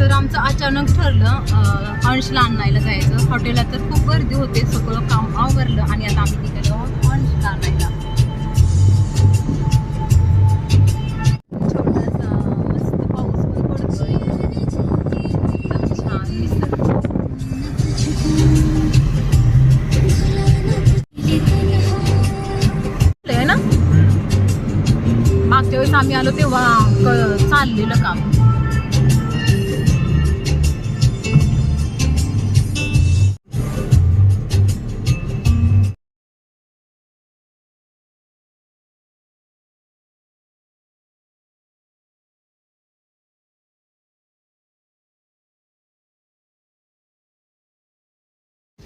तर आमचं अचानक ठरलं अंशला आणायला जायचं. हॉटेलला तर खूप गर्दी होते सगळं काम आवरलं आणि आता आम्ही निघालो अंशला आणायला. छोटासा मस्त पाऊस पण पडतोय. एकदम छान निसर्ग ना? मागच्या वेळेस आम्ही आलो तेव्हा क- चाललेलं काम.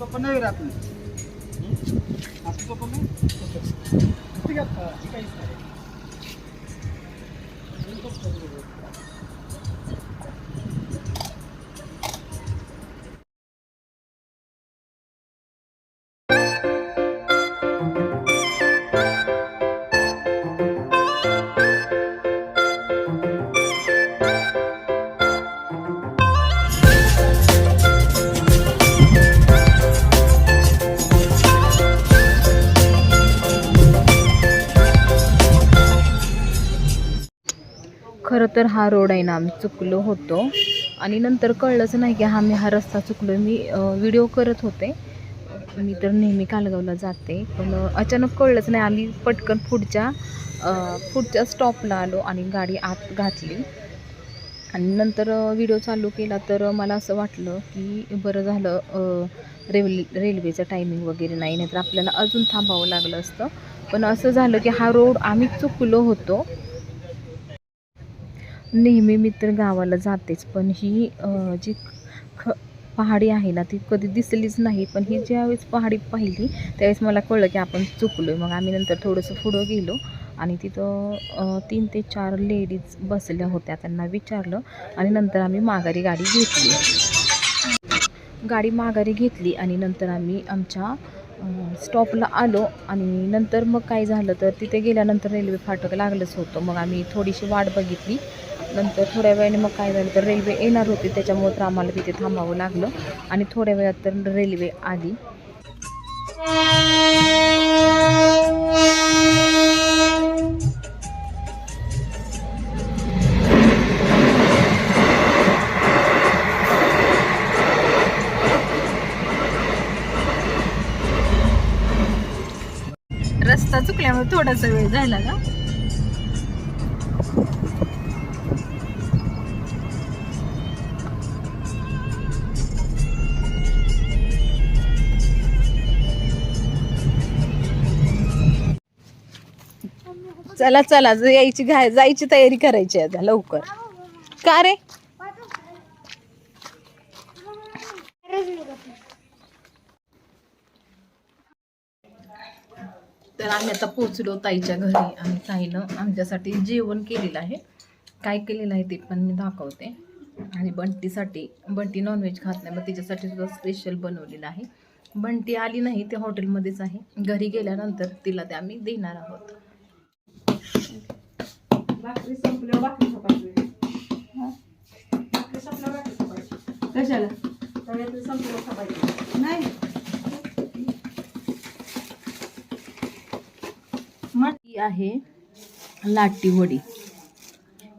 पप्पा नाही राहत. नाही असं पप्पा नाही? ठीक आहे. तर हा रोड आहे ना आम्ही चुकलो होतो. आणि नंतर कळलंच नाही की हा मी हा रस्ता चुकलो मी व्हिडिओ करत होते. मी तर नेहमी कालगावला जाते. पण अचानक कळलंच नाही. आली पटकन पुढच्या पुढच्या स्टॉपला आलो आणि गाडी आत घातली. आणि नंतर व्हिडिओ चालू केला तर मला असं वाटलं की बरं झालं अ, रेल्वे रेल्वेचं टायमिंग वगैरे नाही. नाहीतर आपल्याला अजून थांबावं लागलं असतं. पण असं झालं की हा रोड आम्ही चुकलो होतो. नेहमी मी तर गावाला जातेच पण ही जी ख पहाडी आहे ना ती कधी दिसलीच नाही. पण ही ज्यावेळेस पहाडी पाहिली त्यावेळेस मला कळलं की आपण चुकलो आहे मग आम्ही नंतर थोडंसं पुढं गेलो आणि तिथं तीन ते चार लेडीज बसल्या होत्या. त्यांना विचारलं आणि नंतर आम्ही माघारी गाडी घेतली. गाडी माघारी घेतली आणि नंतर आम्ही आमच्या स्टॉपला आलो आणि नंतर मग काय झालं तर तिथे गेल्यानंतर रेल्वे फाटक लागलंच होतं. मग आम्ही थोडीशी वाट बघितली. नंतर थोड्या वेळाने मग काय झालं तर रेल्वे येणार होती त्याच्यामुळे तर आम्हाला तिथे थांबावं लागलं. आणि थोड्या वेळात तर रेल्वे आली. रस्ता चुकल्यामुळे थोडासा वेळ झाला का चला चला यायची घाय जायची तयारी करायची आता लवकर. का रे? तर आम्ही आता पोचलो ताईच्या घरी. आणि ताईनं आमच्यासाठी जेवण केलेलं आहे. काय केलेलं आहे ते पण मी दाखवते. आणि बंटीसाठी बंटी नॉनव्हेज खात नाही मग तिच्यासाठी सुद्धा स्पेशल बनवलेलं आहे. बंटी आली नाही ते हॉटेलमध्येच आहे. घरी गेल्यानंतर तिला ते आम्ही देणार आहोत. भाकरी संपल्या ही आहे लाटी वडी.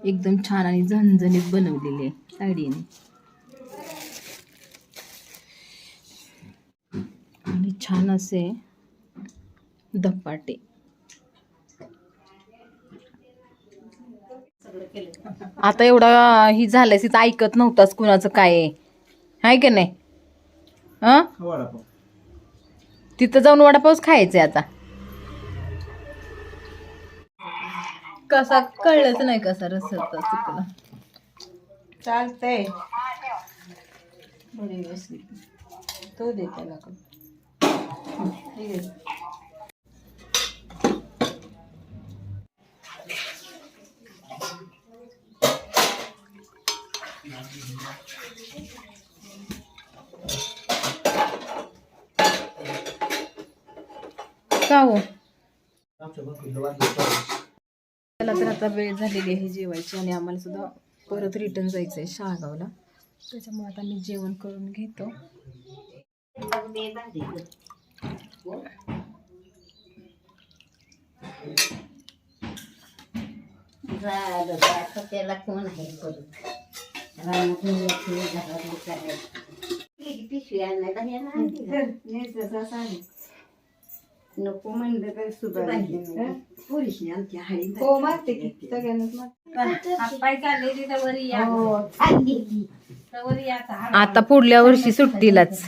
एकदम छान आणि झणझणीत बनवलेली आहे साडीने. आणि छान असे धपाटे. आता एवढा ही झालंय तिथं ऐकत नव्हताच कुणाचं काय आहे. हाय की नाही? हा? तिथं जाऊन वडापावच खायचे आता. कसा कळलंच नाही कसा रस्ता चुकला. चालतंय. बरे व्यवस्थित. तो दे त्याला का हो? त्याला तर आता वेळ झालेली आहे जेवायची आणि आम्हाला सुद्धा परत रिटर्न जायचं आहे शहागावला त्याच्यामुळे आता मी जेवण करून घेतो. त्याला कोण आहे परत रानात न्यायची, घरातलं का? हो की आता पुढल्या वर्षी सुट्टीलाच.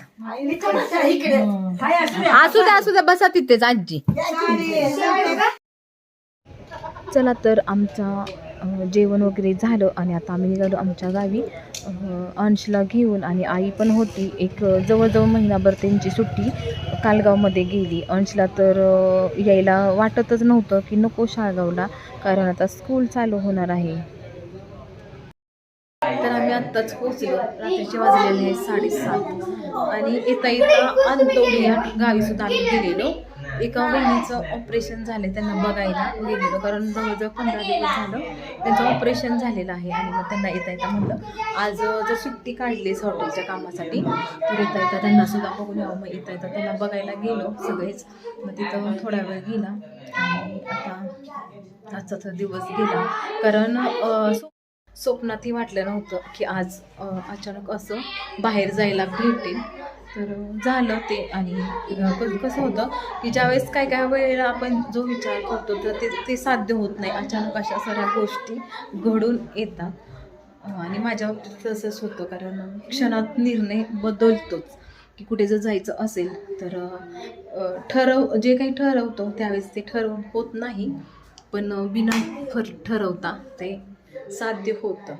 असू द्या. असू द्या बसा तिथेच आजी. चला तर आमचा अं, जेवण वगैरे झालं आणि आता आम्ही निघालो आमच्या गावी. अंशला घेऊन आणि आई पण होती. एक जवळजवळ महिनाभर त्यांची सुट्टी कालगावमध्ये गेली. अंशला तर यायला वाटतच नव्हतं की नको शाळगावला कारण आता स्कूल चालू होणार आहे. तर आम्ही आत्ताच पोहोचलो. रात्रीचे वाजलेले आहे साडेसात. आणि येता येता अंतोडी या गावी सुद्धा आम्ही गेलेलो. एका बहिणीचं ऑपरेशन झालं त्यांना बघायला गेलेलो. कारण जवळजवळ पंधरा दिवस झालं त्यांचं ऑपरेशन झालेलं आहे आणि मग त्यांना येता येता म्हणलं आज जर सुट्टी काढलीच हॉटेलच्या कामासाठी तर येता येता त्यांना सुद्धा बघून यावं. मग येता येता त्यांना बघायला गेलो सगळेच. मग तिथं थोडा वेळ गेला आणि आता आजचा तर दिवस गेला. कारण स्वप्नातही वाटलं नव्हतं की आज अचानक असं बाहेर जायला भेटेल. तर झालं ते आणि कसं होतं की ज्यावेळेस काय काय वेळेला आपण जो विचार करतो तर ते ते साध्य होत नाही. अचानक अशा साऱ्या गोष्टी घडून येतात. आणि माझ्या बाबतीत तसंच होतं कारण क्षणात निर्णय बदलतोच. की कुठे जर जायचं असेल तर ठरव जे काही ठरवतो त्यावेळेस ते ठरवून होत नाही. पण बिना फर ठरवता ते साध्य होतं.